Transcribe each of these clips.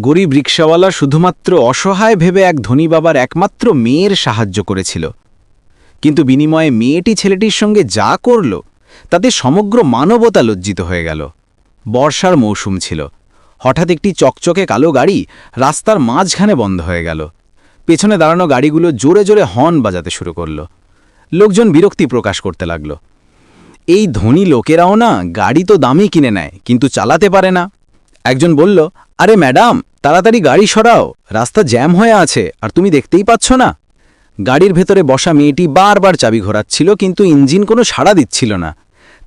গরিব রিক্সাওয়ালা শুধুমাত্র অসহায় ভেবে এক ধনী বাবার একমাত্র মেয়ের সাহায্য করেছিল। কিন্তু বিনিময়ে মেয়েটি ছেলেটির সঙ্গে যা করল, তাতে সমগ্র মানবতা লজ্জিত হয়ে গেল। বর্ষার মৌসুম ছিল। হঠাৎ একটি চকচকে কালো গাড়ি রাস্তার মাঝখানে বন্ধ হয়ে গেল। পেছনে দাঁড়ানো গাড়িগুলো জোরে জোরে হর্ন বাজাতে শুরু করল। লোকজন বিরক্তি প্রকাশ করতে লাগল। এই ধনী লোকেরাও না গাড়ি তো দামি কিনে নেয়, কিন্তু চালাতে পারে না। একজন বলল, আরে ম্যাডাম, তাড়াতাড়ি গাড়ি সরাও, রাস্তা জ্যাম হয়ে আছে, আর তুমি দেখতেই পাচ্ছ না। গাড়ির ভেতরে বসা মেয়েটি বারবার চাবি ঘোরাচ্ছিল, কিন্তু ইঞ্জিন কোনো সাড়া দিচ্ছিল না।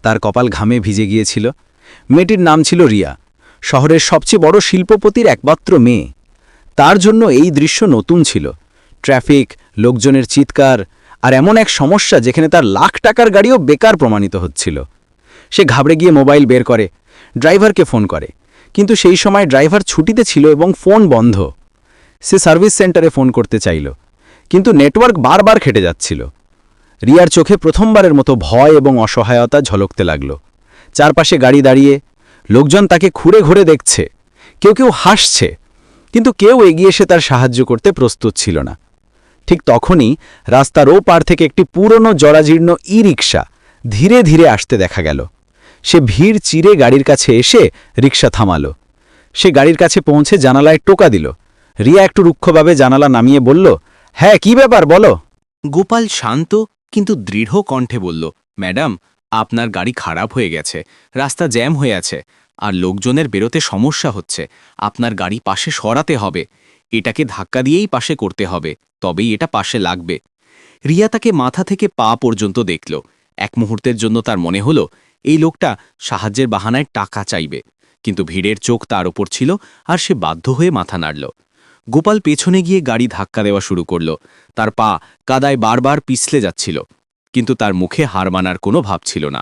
তার কপাল ঘামে ভিজে গিয়েছিল। মেয়েটির নাম ছিল রিয়া, শহরের সবচেয়ে বড় শিল্পপতির একমাত্র মেয়ে। তার জন্য এই দৃশ্য নতুন ছিল। ট্রাফিক, লোকজনের চিৎকার, আর এমন এক সমস্যা যেখানে তার লাখ টাকার গাড়িও বেকার প্রমাণিত হচ্ছিল। সে ঘাবড়ে গিয়ে মোবাইল বের করে, ড্রাইভারকে ফোন করে। কিন্তু সেই সময় ড্রাইভার ছুটিতে ছিল এবং ফোন বন্ধ। সে সার্ভিস সেন্টারে ফোন করতে চাইল, কিন্তু নেটওয়ার্ক বারবার খেটে যাচ্ছিল। রিয়ার চোখে প্রথমবারের মতো ভয় এবং অসহায়তা ঝলকতে লাগল। চারপাশে গাড়ি দাঁড়িয়ে লোকজন তাকে খুঁড়ে ঘুরে দেখছে, কেউ কেউ হাসছে, কিন্তু কেউ এগিয়ে এসে তার সাহায্য করতে প্রস্তুত ছিল না। ঠিক তখনই রাস্তার ও পার থেকে একটি পুরনো জরাজীর্ণ ই রিক্সা ধীরে ধীরে আসতে দেখা গেল। সে ভিড় চিরে গাড়ির কাছে এসে রিক্সা থামালো। সে গাড়ির কাছে পৌঁছে জানালায় টোকা দিল। রিয়া একটু রুক্ষভাবে জানালা নামিয়ে বলল হ্যাঁ কি ব্যাপার বলো? গোপাল শান্ত কিন্তু দৃঢ় কণ্ঠে বলল, ম্যাডাম, আপনার গাড়ি খারাপ হয়ে গেছে, রাস্তা জ্যাম হয়ে আছে, আর লোকজনের বেরোতে সমস্যা হচ্ছে, আপনার গাড়ি পাশে সরাতে হবে, এটাকে ধাক্কা দিয়েই পাশে করতে হবে, তবেই এটা পাশে লাগবে। রিয়া তাকে মাথা থেকে পা পর্যন্ত দেখল। এক মুহূর্তের জন্য তার মনে হলো এই লোকটা সাহায্যের বাহানায় টাকা চাইবে। কিন্তু ভিড়ের চোখ তার ওপর ছিল আর সে বাধ্য হয়ে মাথা নাড়ল। গোপাল পেছনে গিয়ে গাড়ি ধাক্কা দেওয়া শুরু করল। তার পা কাদায় বারবার পিছলে যাচ্ছিল। কিন্তু তার মুখে হার মানার কোনো ভাব ছিল না।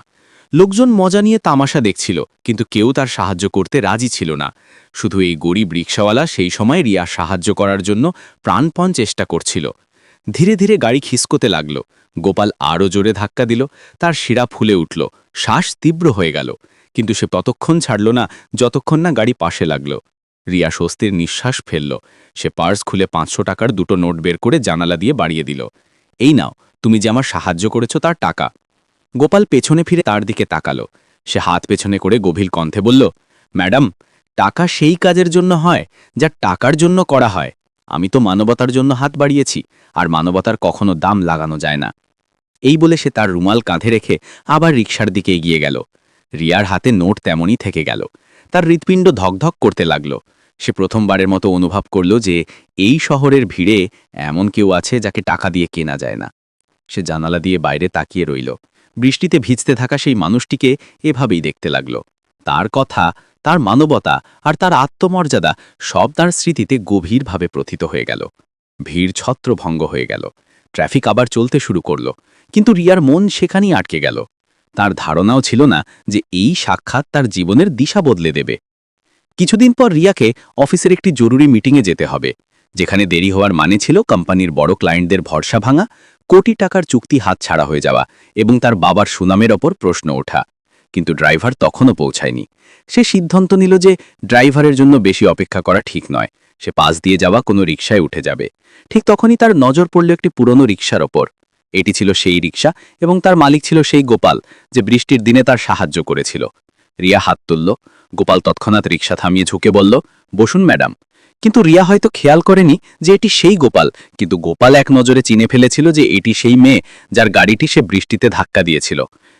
লোকজন মজা নিয়ে তামাশা দেখছিল, কিন্তু কেউ তার সাহায্য করতে রাজি ছিল না। শুধু এই গরিব রিক্সাওয়ালা সেই সময় রিয়া সাহায্য করার জন্য প্রাণপণ চেষ্টা করছিল। ধীরে ধীরে গাড়ি খিসকোতে লাগল। গোপাল আরও জোরে ধাক্কা দিল, তার শিরা ফুলে উঠল, শ্বাস তীব্র হয়ে গেল, কিন্তু সে ততক্ষণ ছাড়ল না যতক্ষণ না গাড়ি পাশে লাগল। রিয়া স্বস্তির নিঃশ্বাস ফেলল, সে পার্স খুলে পাঁচশো টাকার দুটো নোট বের করে জানালা দিয়ে বাড়িয়ে দিল, এই নাও, তুমি যে আমার সাহায্য করেছ তার টাকা। গোপাল পেছনে ফিরে তার দিকে তাকালো, সে হাত পেছনে করে গভীর কণ্ঠে বলল, ম্যাডাম, টাকা সেই কাজের জন্য হয় যা টাকার জন্য করা হয়। আমি তো মানবতার জন্য হাত বাড়িয়েছি, আর মানবতার কখনো দাম লাগানো যায় না। এই বলে সে তার রুমাল কাঁধে রেখে আবার রিকশার দিকে এগিয়ে গেল। রিয়ার হাতে নোট তেমনই থেকে গেল। তার হৃৎপিণ্ড ধকধক করতে লাগল। সে প্রথমবারের মতো অনুভব করল যে এই শহরের ভিড়ে এমন কেউ আছে যাকে টাকা দিয়ে কেনা যায় না। সে জানালা দিয়ে বাইরে তাকিয়ে রইল। বৃষ্টিতে ভিজতে থাকা সেই মানুষটিকে এভাবেই দেখতে লাগল। তার কথা, তার মানবতা আর তার আত্মমর্যাদা সব তার স্মৃতিতে গভীরভাবে প্রথিত হয়ে গেল। ভিড় ছত্রভঙ্গ হয়ে গেল। ট্রাফিক আবার চলতে শুরু করল, কিন্তু রিয়ার মন সেখানেই আটকে গেল। তার ধারণাও ছিল না যে এই সাক্ষাৎ তার জীবনের দিশা বদলে দেবে। কিছুদিন পর রিয়াকে অফিসের একটি জরুরি মিটিংয়ে যেতে হবে, যেখানে দেরি হওয়ার মানে ছিল কোম্পানির বড় ক্লায়েন্টদের ভরসা ভাঙা, কোটি টাকার চুক্তি হাত ছাড়া হয়ে যাওয়া এবং তার বাবার সুনামের ওপর প্রশ্ন ওঠা। কিন্তু ড্রাইভার তখনও পৌঁছায়নি। সে সিদ্ধান্ত নিল যে ড্রাইভারের জন্য বেশি অপেক্ষা করা ঠিক নয়। সে পাশ দিয়ে যাওয়া কোনো রিকশায় উঠে যাবে। ঠিক তখনই তার নজর পড়ল একটি পুরনো রিকশার ওপর। এটি ছিল সেই রিকশা এবং তার মালিক ছিল সেই গোপাল, যে বৃষ্টির দিনে তার সাহায্য করেছিল। রিয়া হাত তুলল। গোপাল তৎক্ষণাৎ রিকশা থামিয়ে ঝুঁকে বলল, বসুন, ম্যাডাম। কিন্তু রিয়া হয়তো খেয়াল করেনি যে এটি সেই গোপাল, কিন্তু গোপাল এক নজরে চিনে ফেলেছিল যে এটি সেই মেয়ে, যার গাড়িটি সে বৃষ্টিতে ধাক্কা দিয়েছিল।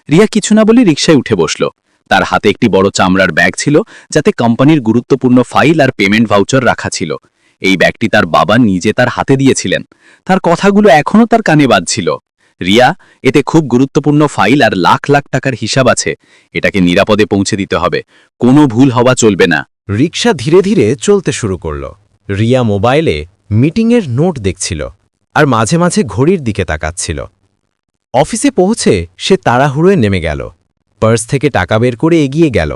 রিয়া কিছু না বলে রিকশায় উঠে বসল। তার হাতে একটি বড় চামড়ার ব্যাগ ছিল, যাতে কোম্পানির গুরুত্বপূর্ণ ফাইল আর পেমেন্ট ভাউচার রাখা ছিল। এই ব্যাগটি তার বাবা নিজে তার হাতে দিয়েছিলেন। তার কথাগুলো এখনও তার কানে বাজছিল। রিয়া, এতে খুব গুরুত্বপূর্ণ ফাইল আর লাখ লাখ টাকার হিসাব আছে। এটাকে নিরাপদে পৌঁছে দিতে হবে। কোনো ভুল হওয়া চলবে না। রিকশা ধীরে ধীরে চলতে শুরু করল। রিয়া মোবাইলে মিটিংয়ের নোট দেখছিল আর মাঝে মাঝে ঘড়ির দিকে তাকাচ্ছিল। অফিসে পৌঁছে সে তাড়াহুড়োয় নেমে গেল। পার্স থেকে টাকা বের করে এগিয়ে গেল।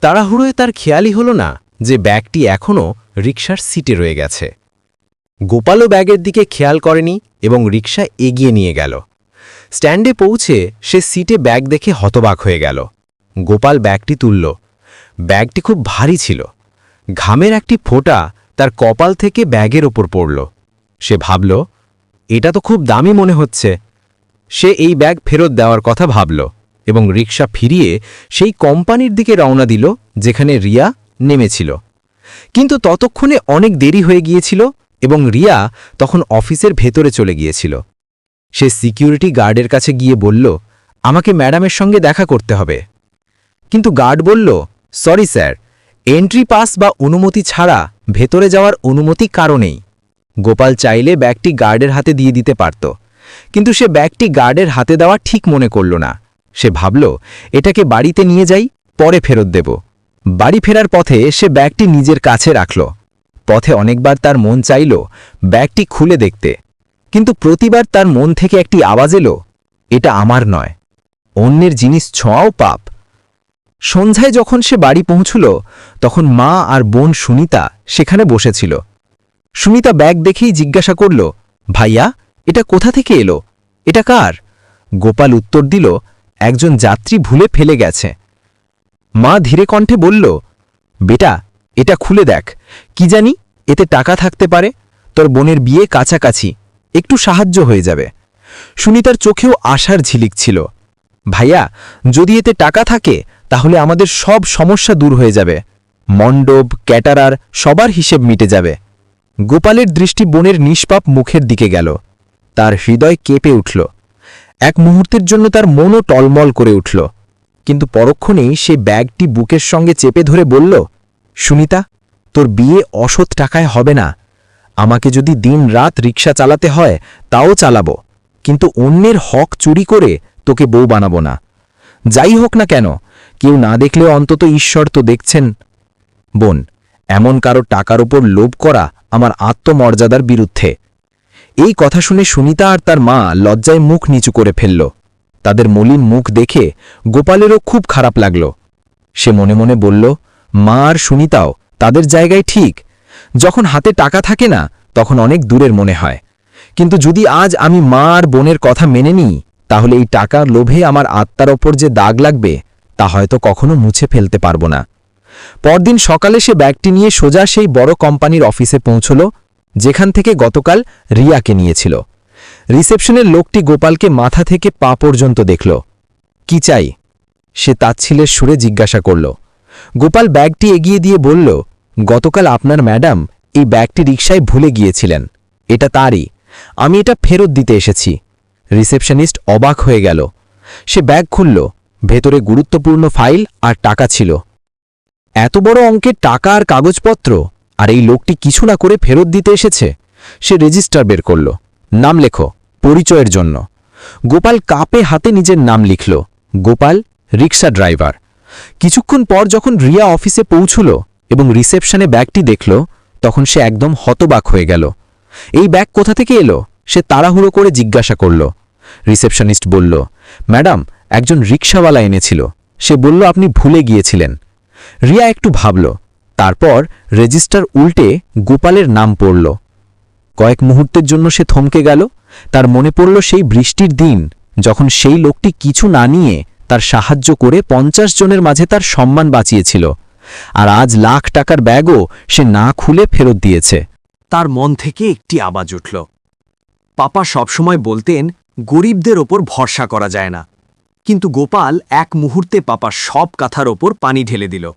তাড়াহুড়োয় তার খেয়ালই হলো না যে ব্যাগটি এখনও রিকশার সিটে রয়ে গেছে। গোপালও ব্যাগের দিকে খেয়াল করেনি এবং রিকশা এগিয়ে নিয়ে গেল। স্ট্যান্ডে পৌঁছে সে সিটে ব্যাগ দেখে হতবাক হয়ে গেল। গোপাল ব্যাগটি তুলল। ব্যাগটি খুব ভারী ছিল। ঘামের একটি ফোঁটা তার কপাল থেকে ব্যাগের ওপর পড়ল। সে ভাবল, এটা তো খুব দামি মনে হচ্ছে। সে এই ব্যাগ ফেরত দেওয়ার কথা ভাবল। এবং রিক্সা ফিরিয়ে সেই কোম্পানির দিকে রওনা দিল, যেখানে রিয়া নেমেছিল। কিন্তু ততক্ষণে অনেক দেরি হয়ে গিয়েছিল এবং রিয়া তখন অফিসের ভেতরে চলে গিয়েছিল। সে সিকিউরিটি গার্ডের কাছে গিয়ে বলল, আমাকে ম্যাডামের সঙ্গে দেখা করতে হবে। কিন্তু গার্ড বলল, সরি স্যার, এন্ট্রি পাস বা অনুমতি ছাড়া ভেতরে যাওয়ার অনুমতি কারণেই গোপাল চাইলে ব্যাগটি গার্ডের হাতে দিয়ে দিতে পারত, কিন্তু সে ব্যাগটি গার্ডের হাতে দেওয়া ঠিক মনে করল না। সে ভাবল, এটাকে বাড়িতে নিয়ে যাই, পরে ফেরত দেব। বাড়ি ফেরার পথে সে ব্যাগটি নিজের কাছে রাখল। পথে অনেকবার তার মন চাইল ব্যাগটি খুলে দেখতে। কিন্তু প্রতিবার তার মন থেকে একটি আওয়াজ এলো, এটা আমার নয়, অন্যের জিনিস ছোঁয়াও পাপ। সন্ধ্যায় যখন সে বাড়ি পৌঁছল, তখন মা আর বোন সুনিতা সেখানে বসেছিল। সুনিতা ব্যাগ দেখেই জিজ্ঞাসা করল, ভাইয়া, এটা কোথা থেকে এলো? এটা কার? গোপাল উত্তর দিল একজন যাত্রী ভুলে ফেলে গেছে। মা ধীরে কণ্ঠে বলল, বেটা, এটা খুলে দেখ। কি জানি, এতে টাকা থাকতে পারে। তোর বোনের বিয়ে কাছাকাছি। একটু সাহায্য হয়ে যাবে। সুনিতার চোখেও আশার ঝিলিক ছিল। ভাইয়া, যদি এতে টাকা থাকে, তাহলে আমাদের সব সমস্যা দূর হয়ে যাবে। মণ্ডপ, ক্যাটারার, সবার হিসেব মিটে যাবে। গোপালের দৃষ্টি বোনের নিষ্পাপ মুখের দিকে গেল। তার হৃদয় কেঁপে উঠল। এক মুহূর্তের জন্য তার মনও টলমল করে উঠল। কিন্তু পরক্ষণেই সে ব্যাগটি বুকের সঙ্গে চেপে ধরে বলল, সুনিতা, তোর বিয়ে অসৎ টাকায় হবে না। আমাকে যদি দিন রাত রিক্সা চালাতে হয়, তাও চালাবো। কিন্তু অন্যের হক চুরি করে তোকে বউ বানাবো না। যাই হোক না কেন, কেউ না দেখলেও অন্তত ঈশ্বর তো দেখছেন। বোন, এমন কারও টাকার ওপর লোভ করা আমার আত্মমর্যাদার বিরুদ্ধে। এই কথা শুনে সুনিতা আর তার মা লজ্জায় মুখ নিচু করে ফেলল। তাদের মলিন মুখ দেখে গোপালেরও খুব খারাপ লাগল। সে মনে মনে বলল, মা আর সুনিতাও তাদের জায়গায় ঠিক। যখন হাতে টাকা থাকে না, তখন অনেক দূরের মনে হয়। কিন্তু যদি আজ আমি মা আর বোনের কথা মেনে নিই, তাহলে এই টাকার লোভে আমার আত্মার ওপর যে দাগ লাগবে, তা হয়তো কখনো মুছে ফেলতে পারব না। পরদিন সকালে সে ব্যাগটি নিয়ে সোজা সেই বড় কোম্পানির অফিসে পৌঁছল। যেখান থেকে গতকাল রিয়াকে নিয়েছিল। রিসেপশনের লোকটি গোপালকে মাথা থেকে পা পর্যন্ত দেখল। কি চাই? সে তাচ্ছিলের সুরে জিজ্ঞাসা করল। গোপাল ব্যাগটি এগিয়ে দিয়ে বলল, গতকাল আপনার ম্যাডাম এই ব্যাগটি রিকশায় ভুলে গিয়েছিলেন। এটা তারই। আমি এটা ফেরত দিতে এসেছি। রিসেপশনিস্ট অবাক হয়ে গেল। সে ব্যাগ খুলল। ভেতরে গুরুত্বপূর্ণ ফাইল আর টাকা ছিল। এত বড় অঙ্কের টাকা আর কাগজপত্র? আর এই লোকটি কিছু না করে ফেরত দিতে এসেছে। সে রেজিস্টার বের করল। নাম লেখো, পরিচয়ের জন্য। গোপাল কাপে হাতে নিজের নাম লিখল। Gopal rickshaw driver. কিছুক্ষণ পর যখন রিয়া অফিসে পৌঁছল এবং রিসেপশনে ব্যাগটি দেখল, তখন সে একদম হতবাক হয়ে গেল। এই ব্যাগ কোথা থেকে এলো? সে তাড়াহুড়ো করে জিজ্ঞাসা করল। রিসেপশনিস্ট বলল, ম্যাডাম, একজন রিক্সাওয়ালা এনেছিল। সে বলল, আপনি ভুলে গিয়েছিলেন। রিয়া একটু ভাবল তারপর রেজিস্টার উল্টে গোপালের নাম পড়ল। কয়েক মুহূর্তের জন্য সে থমকে গেল। তার মনে পড়ল সেই বৃষ্টির দিন, যখন সেই লোকটি কিছু না নিয়ে তার সাহায্য করে পঞ্চাশ জনের মাঝে তার সম্মান বাঁচিয়েছিল। আর আজ লাখ টাকার ব্যাগও সে না খুলে ফেরত দিয়েছে। তার মন থেকে একটি আওয়াজ উঠল। পাপা সবসময় বলতেন, গরিবদের ওপর ভরসা করা যায় না। কিন্তু গোপাল এক মুহূর্তে পাপার সব কথার ওপর পানি ঢেলে দিল।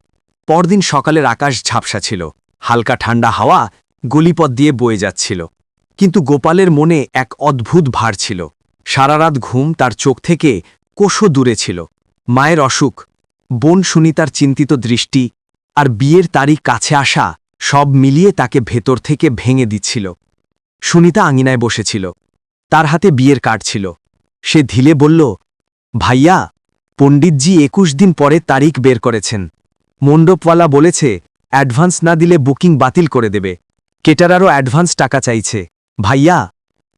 পরদিন সকালের আকাশ ঝাপসা ছিল। হালকা ঠান্ডা হাওয়া গলিপথ দিয়ে বয়ে যাচ্ছিল। কিন্তু গোপালের মনে এক অদ্ভুত ভার ছিল। সারা রাত ঘুম তার চোখ থেকে কোষো দূরে ছিল। মায়ের অসুখ, বোন সুনিতার চিন্তিত দৃষ্টি আর বিয়ের তারিখ কাছে আসা সব মিলিয়ে তাকে ভেতর থেকে ভেঙে দিচ্ছিল। সুনিতা আঙিনায় বসেছিল। তার হাতে বিয়ের কার্ড ছিল। সে ধীলে বলল, ভাইয়া, পণ্ডিতজি একুশ দিন পরে তারিখ বের করেছেন। মণ্ডপওয়ালা বলেছে, অ্যাডভান্স না দিলে বুকিং বাতিল করে দেবে। কেটারারও অ্যাডভান্স টাকা চাইছে। ভাইয়া,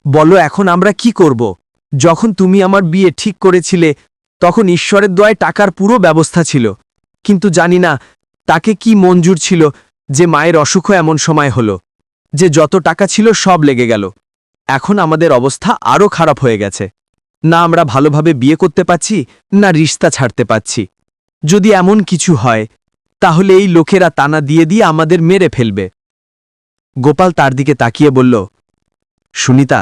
বলো এখন আমরা কি করব? যখন তুমি আমার বিয়ে ঠিক করেছিলে, তখন ঈশ্বরের দোয়ায় টাকার পুরো ব্যবস্থা ছিল। কিন্তু জানি না, তাকে কি মঞ্জুর ছিল যে মায়ের অসুখও এমন সময় হলো। যে যত টাকা ছিল সব লেগে গেল। এখন আমাদের অবস্থা আরও খারাপ হয়ে গেছে। না আমরা ভালোভাবে বিয়ে করতে পাচ্ছি না রিস্তা ছাড়তে পাচ্ছি যদি এমন কিছু হয় তাহলে এই লোকেরা তানা দিয়ে দিয়ে আমাদের মেরে ফেলবে। গোপাল তার দিকে তাকিয়ে বলল, সুনিতা,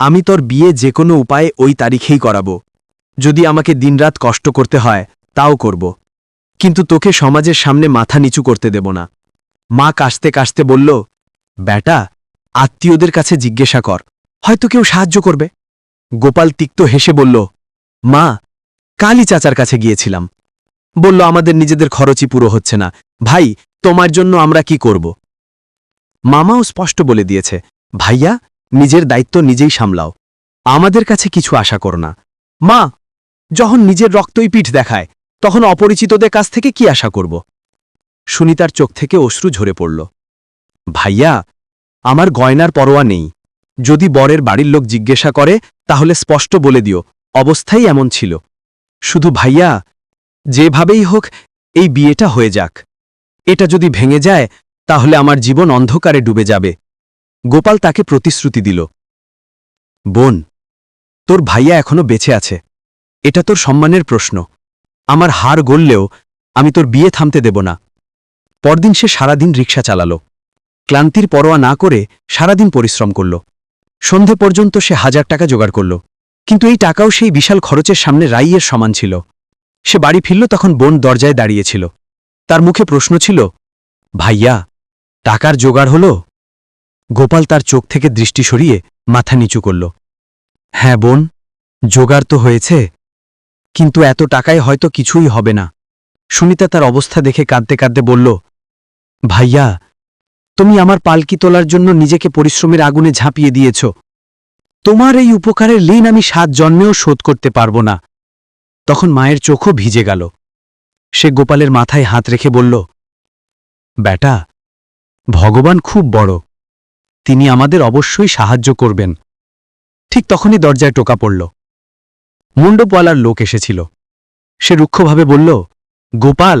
আমি তোর বিয়ে যে কোনো উপায়ে ওই তারিখেই করাবো। যদি আমাকে দিনরাত কষ্ট করতে হয়, তাও করব। কিন্তু তোকে সমাজের সামনে মাথা নিচু করতে দেব না। মা কাশতে কাশতে বলল বেটা আত্মীয়দের কাছে জিজ্ঞাসা কর, হয়তো কেউ সাহায্য করবে। গোপাল তিক্ত হেসে বলল, মা, কালী চাচার কাছে গিয়েছিলাম। বলল, আমাদের নিজেদের খরচই পুরো হচ্ছে না। ভাই, তোমার জন্য আমরা কি করব? মামাও স্পষ্ট বলে দিয়েছে, ভাইয়া, নিজের দায়িত্ব নিজেই সামলাও। আমাদের কাছে কিছু আশা করো না। মা, যখন নিজের রক্তই পিঠ দেখায়, তখন অপরিচিতদের কাছ থেকে কি আশা করব? সুনিতার চোখ থেকে অশ্রু ঝরে পড়ল, ভাইয়া, আমার গয়নার পরোয়া নেই। যদি বরের বাড়ির লোক জিজ্ঞাসা করে, তাহলে স্পষ্ট বলে দিও, অবস্থাই এমন ছিল। শুধু ভাইয়া যেভাবেই হোক, এই বিয়েটা হয়ে যাক। এটা যদি ভেঙে যায়, তাহলে আমার জীবন অন্ধকারে ডুবে যাবে। গোপাল তাকে প্রতিশ্রুতি দিল। বোন, তোর ভাইয়া এখনও বেঁচে আছে। এটা তোর সম্মানের প্রশ্ন। আমার হার গললেও আমি তোর বিয়ে থামতে দেব না। পরদিন সে সারাদিন রিক্সা চালালো। ক্লান্তির পরোয়া না করে সারাদিন পরিশ্রম করল। সন্ধে পর্যন্ত সে হাজার টাকা জোগাড় করল। কিন্তু এই টাকাও সেই বিশাল খরচের সামনে রাইয়ের সমান ছিল। সে বাড়ি ফিরল তখন বোন দরজায় দাঁড়িয়েছিল। তার মুখে প্রশ্ন ছিল, ভাইয়া, টাকার জোগাড় হল? গোপাল তার চোখ থেকে দৃষ্টি সরিয়ে মাথা নিচু করল হ্যাঁ বোন, জোগাড় তো হয়েছে, কিন্তু এত টাকায় হয়তো কিছুই হবে না। সুনিতা তার অবস্থা দেখে কাঁদতে কাঁদতে বলল, ভাইয়া, তুমি আমার পালকি তোলার জন্য নিজেকে পরিশ্রমের আগুনে ঝাঁপিয়ে দিয়েছ। তোমার এই উপকারের ঋণ আমি সাত জন্মেও শোধ করতে পারব না। তখন মায়ের চোখও ভিজে গেল। সে গোপালের মাথায় হাত রেখে বলল বেটা ভগবান খুব বড়। তিনি আমাদের অবশ্যই সাহায্য করবেন ঠিক তখনই দরজায় টোকা পড়ল। মুন্ডপওয়ালার লোক এসেছিল। সে রুক্ষভাবে বলল, গোপাল,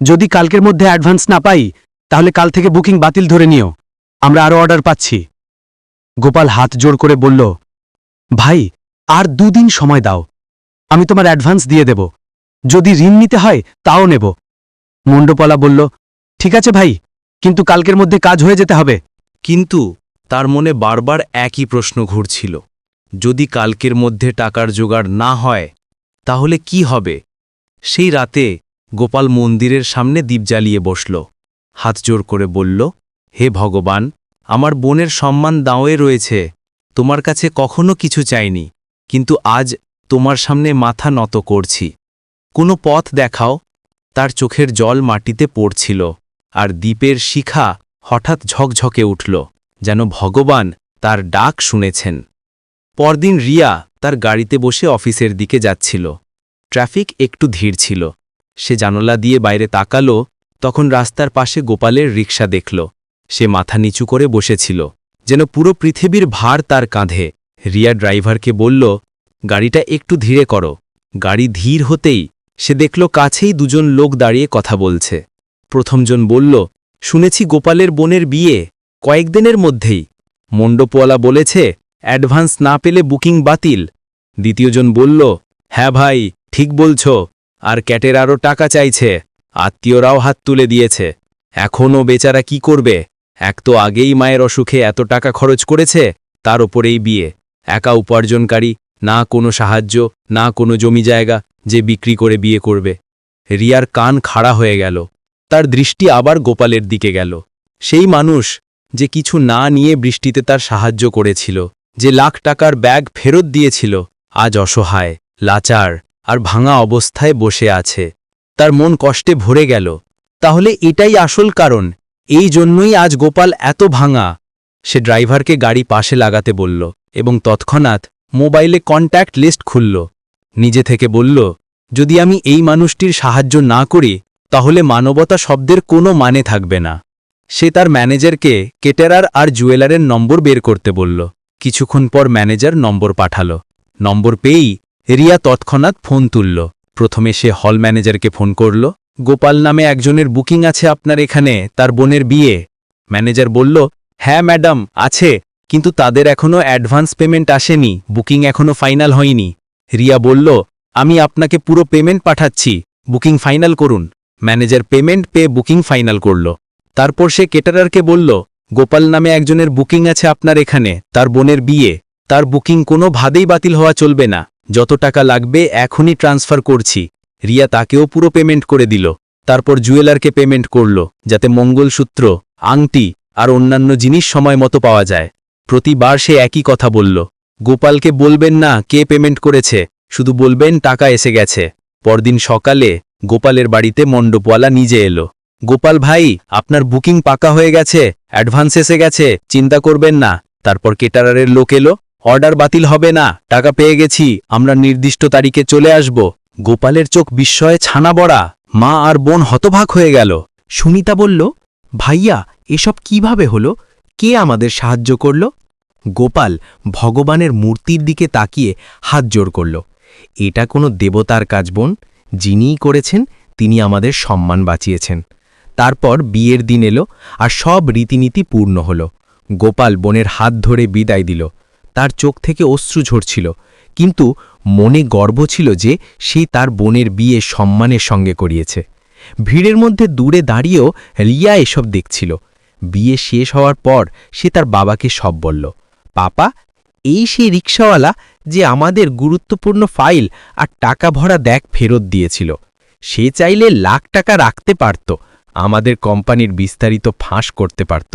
যদি কালকের মধ্যে অ্যাডভান্স না পাই, তাহলে কাল থেকে বুকিং বাতিল ধরে নিও। আমরা আরও অর্ডার পাচ্ছি গোপাল হাত জোড় করে বলল, ভাই, আর দুদিন সময় দাও। আমি তোমার অ্যাডভান্স দিয়ে দেব। যদি ঋণ নিতে হয়, তাও নেব। মুন্ডপলা বলল, ঠিক আছে ভাই, কিন্তু কালকের মধ্যে কাজ হয়ে যেতে হবে। কিন্তু তার মনে বারবার একই প্রশ্ন ঘুরছিল। যদি কালকের মধ্যে টাকার জোগাড় না হয়, তাহলে কি হবে? সেই রাতে গোপাল মন্দিরের সামনে দ্বীপ জ্বালিয়ে বসল। হাত জোর করে বলল, হে ভগবান, আমার বোনের সম্মান দাঁওয়ে রয়েছে। তোমার কাছে কখনো কিছু চাইনি, কিন্তু আজ তোমার সামনে মাথা নত করছি। কোনো পথ দেখাও। তার চোখের জল মাটিতে পড়ছিল, আর দ্বীপের শিখা হঠাৎ ঝকঝকে উঠল, যেন ভগবান তার ডাক শুনেছেন। পরদিন রিয়া তার গাড়িতে বসে অফিসের দিকে যাচ্ছিল। ট্রাফিক একটু ধীর ছিল। সে জানলা দিয়ে বাইরে তাকালো, তখন রাস্তার পাশে গোপালের রিক্সা দেখল। সে মাথা নিচু করে বসেছিল, যেন পুরো পৃথিবীর ভার তার কাঁধে। রিয়া ড্রাইভারকে বলল গাড়িটা একটু ধীরে করো। গাড়ি ধীর হতেই সে দেখল কাছেই দুজন লোক দাঁড়িয়ে কথা বলছে। প্রথমজন বলল, শুনেছি গোপালের বোনের বিয়ে কয়েকদিনের মধ্যেই। মণ্ডপওয়ালা বলেছে, অ্যাডভান্স না পেলে বুকিং বাতিল। দ্বিতীয়জন বলল হ্যাঁ ভাই, ঠিক বলছ। আর ক্যাটের আরও টাকা চাইছে। আত্মীয়রাও হাত তুলে দিয়েছে। এখনও বেচারা কি করবে? এক তো আগেই মায়ের অসুখে এত টাকা খরচ করেছে, তার ওপরেই বিয়ে। একা উপার্জনকারী না কোনো সাহায্য, না কোনো জমি জায়গা যে বিক্রি করে বিয়ে করবে। রিয়ার কান খাড়া হয়ে গেল। তার দৃষ্টি আবার গোপালের দিকে গেল। সেই মানুষ যে কিছু না নিয়ে বৃষ্টিতে তার সাহায্য করেছিল, যে লাখ টাকার ব্যাগ ফেরত দিয়েছিল, আজ অসহায়, লাচার আর ভাঙা অবস্থায় বসে আছে। তার মন কষ্টে ভরে গেল। তাহলে এটাই আসল কারণ? এই জন্যই আজ গোপাল এত ভাঙা। সে ড্রাইভারকে গাড়ি পাশে লাগাতে বলল এবং তৎক্ষণাৎ মোবাইলে কন্ট্যাক্ট লিস্ট খুলল। নিজে থেকে বলল, যদি আমি এই মানুষটির সাহায্য না করি, তাহলে মানবতা শব্দের কোনো মানে থাকবে না। সে তার ম্যানেজারকে কেটেরার আর জুয়েলারের নম্বর বের করতে বলল। কিছুক্ষণ পর ম্যানেজার নম্বর পাঠাল। নম্বর পেয়েই রিয়া তৎক্ষণাৎ ফোন তুলল। প্রথমে সে হল ম্যানেজারকে ফোন করল, গোপাল নামে একজনের বুকিং আছে আপনার এখানে, তার বোনের বিয়ে। ম্যানেজার বলল হ্যাঁ ম্যাডাম, আছে। কিন্তু তাদের এখনও অ্যাডভান্স পেমেন্ট আসেনি, বুকিং এখনও ফাইনাল হয়নি। রিয়া বলল, আমি আপনাকে পুরো পেমেন্ট পাঠাচ্ছি, বুকিং ফাইনাল করুন। ম্যানেজার পেমেন্ট পেয়ে বুকিং ফাইনাল করল। তারপর সে কেটারারকে বলল, গোপাল নামে একজনের বুকিং আছে আপনার এখানে, তার বোনের বিয়ে। তার বুকিং কোনো ভাদেই বাতিল হওয়া চলবে না। যত টাকা লাগবে এখনই ট্রান্সফার করছি। রিয়া তাকেও পুরো পেমেন্ট করে দিল। তারপর জুয়েলারকে পেমেন্ট করল, যাতে মঙ্গলসূত্র, আংটি আর অন্যান্য জিনিস সময় মতো পাওয়া যায়। প্রতিবার সে একই কথা বলল। গোপালকে বলবেন না কে পেমেন্ট করেছে, শুধু বলবেন টাকা এসে গেছে। পরদিন সকালে গোপালের বাড়িতে মণ্ডপওয়ালা নিজে এলো। গোপাল ভাই, আপনার বুকিং পাকা হয়ে গেছে অ্যাডভান্স এসে গেছে, চিন্তা করবেন না। তারপর কেটারারের লোক এলো অর্ডার বাতিল হবে না, টাকা পেয়ে গেছি, আমরা নির্দিষ্ট তারিখে চলে আসব। গোপালের চোখ বিস্ময়ে ছানা বড়া, মা আর বোন হতভাগ হয়ে গেল। সুনিতা বলল, ভাইয়া, এসব কীভাবে হলো? কে আমাদের সাহায্য করল? গোপাল ভগবানের মূর্তির দিকে তাকিয়ে হাত জোর করল। এটা কোনো দেবতার কাজ, বোন। যিনিই করেছেন, তিনি আমাদের সম্মান বাঁচিয়েছেন। তারপর বিয়ের দিন এলো আর সব রীতিনীতি পূর্ণ হল। গোপাল বোনের হাত ধরে বিদায় দিল। তার চোখ থেকে অশ্রু ঝরছিল। কিন্তু মনে গর্ব ছিল যে সে তার বোনের বিয়ে সম্মানের সঙ্গে করিয়েছে। ভিড়ের মধ্যে দূরে দাঁড়িয়েও রিয়া এসব দেখছিল। বিয়ে শেষ হওয়ার পর সে তার বাবাকে সব বলল, পাপা, এই সেই রিক্সাওয়ালা যে আমাদের গুরুত্বপূর্ণ ফাইল আর টাকা ভরা দেখ ফেরত দিয়েছিল, সে চাইলে লাখ টাকা রাখতে পারত, আমাদের কোম্পানির বিস্তারিত ফাঁস করতে পারত,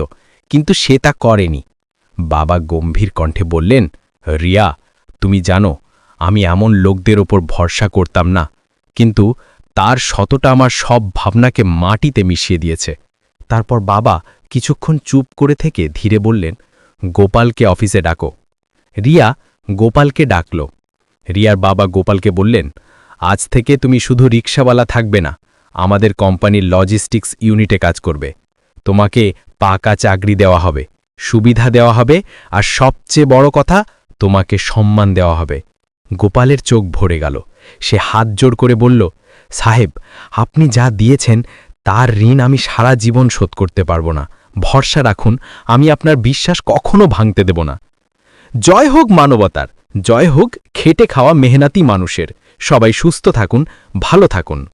কিন্তু সে তা করেনি। বাবা গম্ভীর কণ্ঠে বললেন, রিয়া, তুমি জানো, আমি এমন লোকদের ওপর ভরসা করতাম না, কিন্তু তার শতটা আমার সব ভাবনাকে মাটিতে মিশিয়ে দিয়েছে। তারপর বাবা কিছুক্ষণ চুপ করে থেকে ধীরে বললেন, গোপালকে অফিসে ডাকো। রিয়া গোপালকে ডাকল। রিয়ার বাবা গোপালকে বললেন, আজ থেকে তুমি শুধু রিক্সাওয়ালা থাকবে না, আমাদের কোম্পানির লজিস্টিক্স ইউনিটে কাজ করবে। তোমাকে পাকা চাকরি দেওয়া হবে, সুবিধা দেওয়া হবে, আর সবচেয়ে বড় কথা, তোমাকে সম্মান দেওয়া হবে। গোপালের চোখ ভরে গেল। সে হাত জোড় করে বলল, সাহেব, আপনি যা দিয়েছেন, তার ঋণ আমি সারা জীবন শোধ করতে পারব না। ভরসা রাখুন, আমি আপনার বিশ্বাস কখনো ভাঙতে দেব না। জয় হোক মানবতার, জয় হোক খেটে খাওয়া মেহনাতি মানুষের। সবাই সুস্থ থাকুন, ভালো থাকুন।